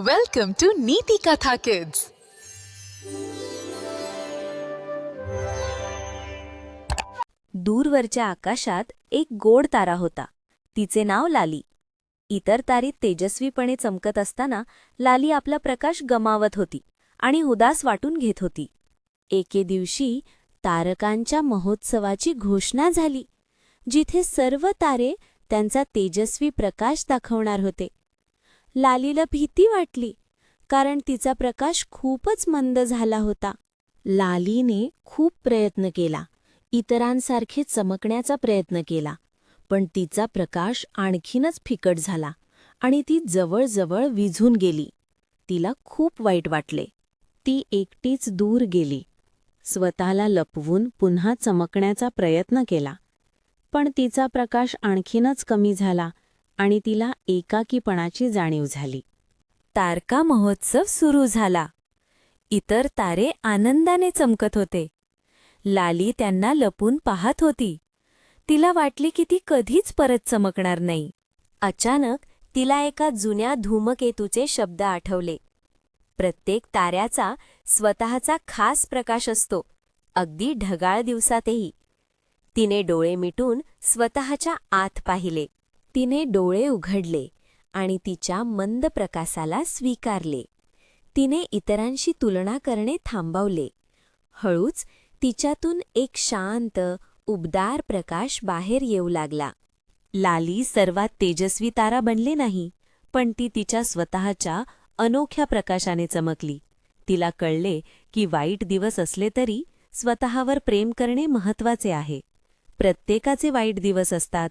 Welcome to नीति कथा kids दूरवरच्या आकाशात एक गोड तारा होता. तिचे नाव लाली. इतर तारी तेजस्वीपणे चमकत असताना लाली आपला प्रकाश गमावत होती आणि उदास वाटून घेत होती. एके दिवशी तारकांच्या महोत्सवाची घोषणा झाली जिथे सर्व तारे त्यांचा तेजस्वी प्रकाश दाखवणार होते. लालीला भीती वाटली कारण तिचा प्रकाश खूपच मंद झाला होता. लालीने खूप प्रयत्न केला इतरांसारखे चमकण्याचा प्रयत्न केला पण तिचा प्रकाश आणखीनच फिकट झाला आणि ती जवळजवळ विझून गेली. तिला खूप वाईट वाटले. ती एकटीच दूर गेली. स्वतःला लपवून पुन्हा चमकण्याचा प्रयत्न केला. पण तिचा प्रकाश आणखीनच कमी झाला आणि तिला एकाकीपणाची जाणीव झाली. तारका महोत्सव सुरू झाला. इतर तारे आनंदाने चमकत होते. लाली त्यांना लपून पाहत होती. तिला वाटले की ती कधीच परत चमकणार नाही. अचानक तिला एका जुन्या धूमकेतूचे शब्द आठवले. प्रत्येक ताऱ्याचा स्वतःचा खास प्रकाश असतो. अगदी ढगाळ दिवसातही. तिने डोळे मिटून स्वतःच्या आत पाहिले. तिने डोळे उघडले आणि तिच्या मंद प्रकाशाला स्वीकारले. तिने इतरांशी तुलना करणे थांबवले. हळूच तिच्यातून एक शांत उबदार प्रकाश बाहेर येऊ लागला. लाली सर्वात तेजस्वी तारा बनले नाही पण ती तिच्या स्वतःच्या अनोख्या प्रकाशाने चमकली. तिला कळले की वाईट दिवस असले तरी स्वतःवर प्रेम करणे महत्त्वाचे आहे. प्रत्येकाचे वाईट दिवस असतात.